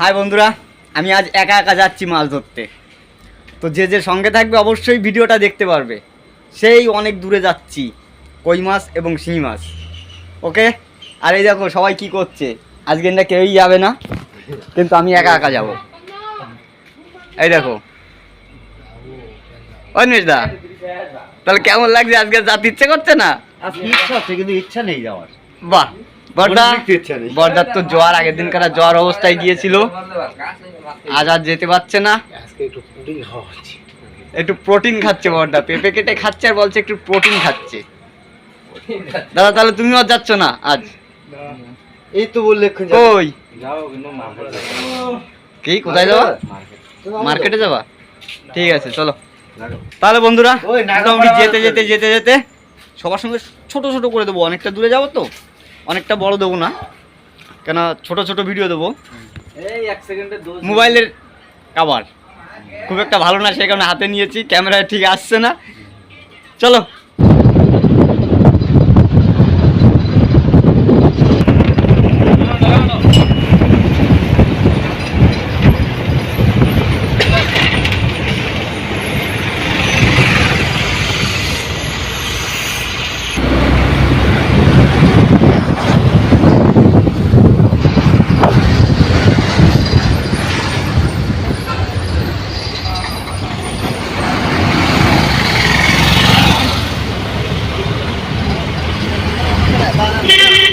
High বন্ধুরা আমি আজ একা একা যাচ্ছি মাছ ধরতে। তো যে যে সঙ্গে থাকবে অবশ্যই ভিডিওটা দেখতে পারবে। সেই অনেক দূরে যাচ্ছি কই মাছ এবং শিঙি মাছ। ওকে? আর এই দেখো সবাই কি করছে? আজকে না কেউই যাবে না কিন্তু আমি একা একা যাব। এই দেখো। অন্বেষ দা তাহলে কেমন লাগছে? আজকে যাতে ইচ্ছে করছে না? আজকে ইচ্ছা আছে কিন্তু ইচ্ছা নেই যাওয়ার। বাহ। তো জ্বর আগের দিনকার জ্বর অবস্থায় গিয়েছিল। আজ আর যেতে পারছে না। একটু পুডিং খাওয়া হচ্ছে। একটু প্রোটিন খাচ্ছে বর্দা পেঁপে কেটে খাচ্ছে আর বলছে একটু প্রোটিন খাচ্ছে। দাদা তাহলে তুমিও আর যাচ্ছ না আজ? এই তো বললে কই? কি কোথায় যাবা? মার্কেটে যাবা? ঠিক আছে চলো। তাহলে বন্ধুরা যেতে যেতে যেতে যেতে সবার সঙ্গে ছোট ছোট করে দেবো। অনেকটা দূরে যাব তো? অনেকটা বড় দেবো না কেন ছোট ছোট ভিডিও দেবো। মোবাইলের কাবার খুব একটা ভালো না সেই কারণে হাতে নিয়েছি ক্যামেরায় ঠিক আসছে না। চলো।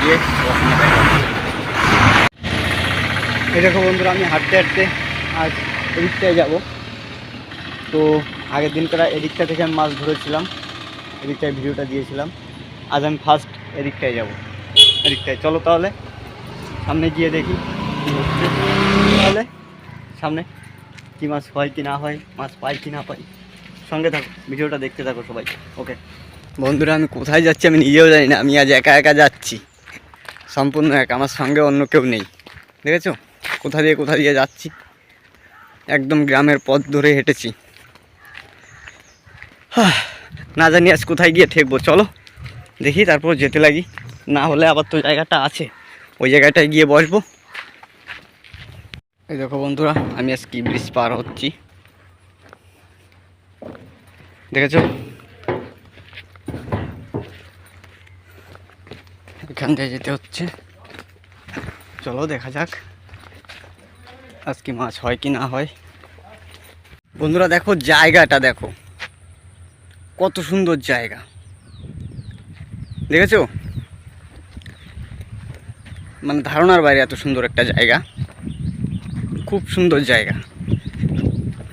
গিয়ে এই দেখো বন্ধুরা, আমি হাঁটতে হাঁটতে আজ এদিকটায় যাব। তো আগের দিন দিনকার এদিকটা থেকে আমি মাছ ধরেছিলাম, এদিকটায় ভিডিওটা দিয়েছিলাম। আজ আমি ফার্স্ট এদিকটায় যাব। এদিকটায়, চলো তাহলে, সামনে গিয়ে দেখি তাহলে, সামনে কী মাছ হয় কি না হয়, মাছ পাই কি না পাই। সঙ্গে থাকো, ভিডিওটা দেখতে থাকো সবাই। ওকে বন্ধুরা, আমি কোথায় যাচ্ছি আমি নিজেও জানি না, আমি আজ একা একা যাচ্ছি। সম্পূর্ণ এক, আমার সঙ্গে অন্য কেউ নেই। দেখেছ? কোথা দিয়ে কোথা দিয়ে যাচ্ছি? একদম গ্রামের পথ ধরে হেঁটেছি। না জানি আজ কোথায় গিয়ে ঠেকবো। চলো, দেখি তারপর যেতে লাগি। না হলে আবার তো জায়গাটা আছে। ওই জায়গাটায় গিয়ে বসবো। এই দেখো বন্ধুরা, আমি আজ কি ব্রিজ পার হচ্ছি। দেখেছ? দিয়ে যেতে হচ্ছে। চলো, দেখা যাক আজকে মাছ হয় কি না হয়। বন্ধুরা, দেখো জায়গাটা, দেখো। কত সুন্দর জায়গা। দেখেছ? মানে ধারণার বাইরে এত সুন্দর একটা জায়গা। খুব সুন্দর জায়গা।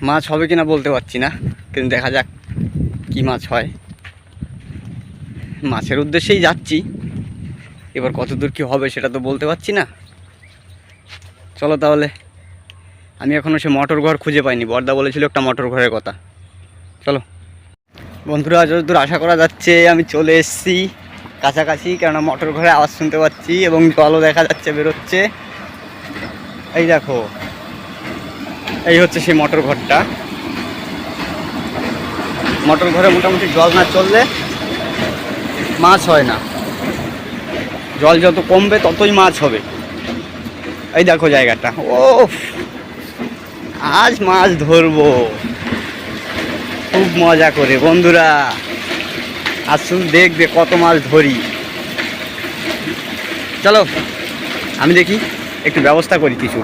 মাছ হবে কিনা বলতে পারছি না, কিন্তু দেখা যাক কি মাছ হয়। মাছের উদ্দেশ্যেই যাচ্ছি। এবার কত দূর কী হবে সেটা তো বলতে পারছি না। চলো তাহলে। আমি এখনও সে মোটর ঘর খুঁজে পাইনি, বর্দা বলেছিল একটা মোটর ঘরের কথা। চলো। বন্ধুরা, যতদূর আশা করা যাচ্ছে, আমি চলে এসেছি কাছাকাছি, কেননা মোটর ঘরে আওয়াজ শুনতে পাচ্ছি এবং জলও দেখা যাচ্ছে, বেরোচ্ছে। এই দেখো, এই হচ্ছে সেই মোটর ঘরটা। মোটর ঘরে মোটামুটি জল না চললে মাছ হয় না। জল যত কমবে ততই মাছ হবে। এই দেখো জায়গাটা। ও আজ মাছ ধরবো। খুব মজা করে, বন্ধুরা। আজ শুধু দেখবে কত মাছ ধরি। চলো, আমি দেখি, একটু ব্যবস্থা করি কিছু,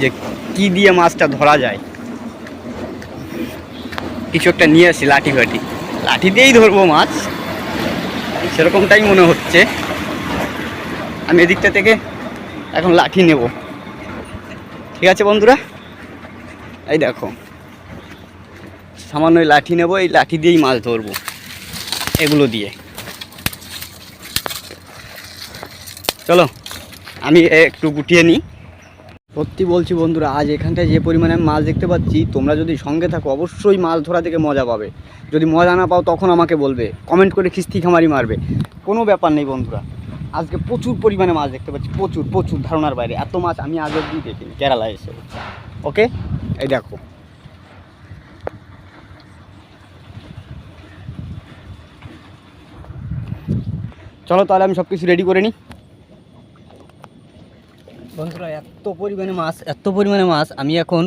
যে কি দিয়ে মাছটা ধরা যায়। কিছু একটা নিয়ে আসি, লাঠি ফাঠি। লাঠি দিয়েই ধরবো মাছ। সেরকমটাই মনে হচ্ছে। আমি এদিকটা থেকে এখন লাঠি নেব। ঠিক আছে বন্ধুরা? এই দেখো। সামান্য লাঠি নেব, এই লাঠি দিয়েই মাছ ধরবো, এগুলো দিয়ে। চলো, আমি একটু গুটিয়ে নিই। সত্যি বলছি বন্ধুরা, আজ এখানটায় যে পরিমাণে আমি মাছ দেখতে পাচ্ছি, তোমরা যদি সঙ্গে থাকো, অবশ্যই মাছ ধরা থেকে মজা পাবে। যদি মজা না পাও, তখন আমাকে বলবে। কমেন্ট করে খিস্তি খামারি মারবে। কোনো ব্যাপার নেই বন্ধুরা। আজকে প্রচুর পরিমাণে মাছ দেখতে পাচ্ছি, প্রচুর প্রচুর ধারণার বাইরে। এত মাছ আমি আগে অব্দি দেখিনি কেরালায় এসে ওকে এই দেখো। চলো তাহলে আমি সব কিছু রেডি করে নিই বন্ধুরা, এত পরিমাণে মাছ, এত পরিমাণে মাছ, আমি এখন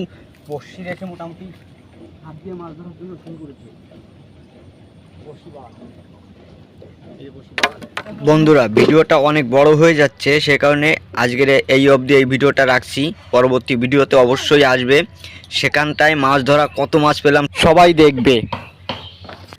বসি রেখে মোটামুটি হাত দিয়ে মাছ ধরার জন্য শুরু করেছি। বড়শি বাঁধ। বন্ধুরা, ভিডিওটা অনেক বড় হয়ে যাচ্ছে, সে কারণে আজকের এই অবধি এই ভিডিওটা রাখছি। পরবর্তী ভিডিওতে অবশ্যই আসবে। সেখানটায় মাছ ধরা কত মাছ পেলাম সবাই দেখবে।